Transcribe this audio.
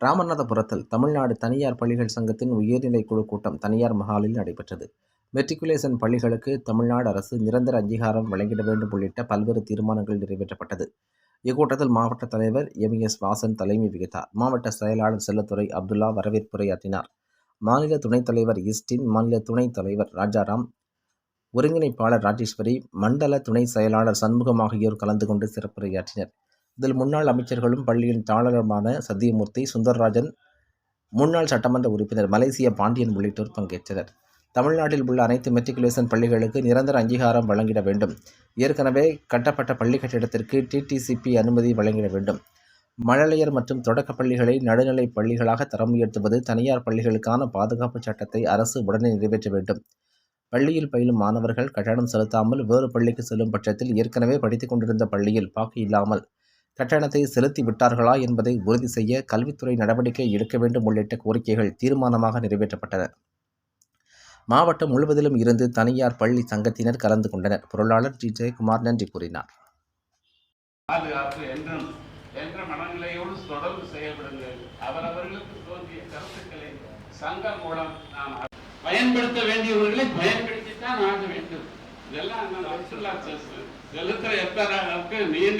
ராமநாதபுரத்தில் தமிழ்நாடு தனியார் பள்ளிகள் சங்கத்தின் உயர்நிலை குழு கூட்டம் தனியார் மஹாலில் நடைபெற்றது. மெட்ரிகுலேஷன் பள்ளிகளுக்கு தமிழ்நாடு அரசு நிரந்தர அங்கீகாரம் வழங்கிட வேண்டும் உள்ளிட்ட பல்வேறு தீர்மானங்கள் நிறைவேற்றப்பட்டது. இக்கூட்டத்தில் மாவட்ட தலைவர் எம். எஸ். வாசன் தலைமை வகித்தார். மாவட்ட செயலாளர் செல்லத்துறை அப்துல்லா வரவேற்புரையாற்றினார். மாநில துணைத் தலைவர் இஸ்டின் மாநில துணைத் தலைவர் ராஜாராம் ஒருங்கிணைப்பாளர் ராஜேஸ்வரி மண்டல துணை செயலாளர் சண்முகம் ஆகியோர் கலந்து கொண்டு சிறப்புரையாற்றினர். இதில் முன்னாள் அமைச்சர்களும் பள்ளியின் தாளருமான சத்தியமூர்த்தி சுந்தரராஜன் முன்னாள் சட்டமன்ற உறுப்பினர் மலேசிய பாண்டியன் உள்ளிட்டோர் பங்கேற்றனர். தமிழ்நாட்டில் உள்ள அனைத்து மெட்ரிகுலேஷன் பள்ளிகளுக்கு நிரந்தர அங்கீகாரம் வழங்கிட வேண்டும். ஏற்கனவே கட்டப்பட்ட பள்ளி கட்டிடத்திற்கு டிடிசிபி அனுமதி வழங்கிட வேண்டும். மழலையர் மற்றும் தொடக்க பள்ளிகளை நடுநிலை பள்ளிகளாக தரம் உயர்த்துவது தனியார் பள்ளிகளுக்கான பாதுகாப்பு சட்டத்தை அரசு உடனே நிறைவேற்ற வேண்டும். பள்ளியில் பயிலும் மாணவர்கள் கட்டணம் செலுத்தாமல் வேறு பள்ளிக்கு செல்லும் பட்சத்தில் ஏற்கனவே படித்துக் கொண்டிருந்த பள்ளியில் பாக்கி இல்லாமல் கட்டணத்தை செலுத்தி விட்டார்களா என்பதை உறுதி செய்ய கல்வித்துறை நடவடிக்கை எடுக்க வேண்டும் உள்ளிட்ட கோரிக்கைகள் தீர்மானமாக நிறைவேற்றப்பட்டன. மாவட்டம் முழுவதிலும் இருந்து தனியார் பள்ளி சங்கத்தினர் கலந்து கொண்டனர். பொருளாளர் ஜி ஜெயக்குமார் நன்றி கூறினார். பாதுகாப்பு என்றும் என்ற மனநிலையோடு தொடர்ந்து செயல்படுங்கள். அவரவர்களுக்கு தோன்றிய கருத்துக்களை சங்கம் மூலம் நாம் பயன்படுத்த வேண்டியவர்களை பயன்படுத்தித்தான் ஆக வேண்டும். இதெல்லாம் செலுத்துற எப்பாருக்கு நீண்ட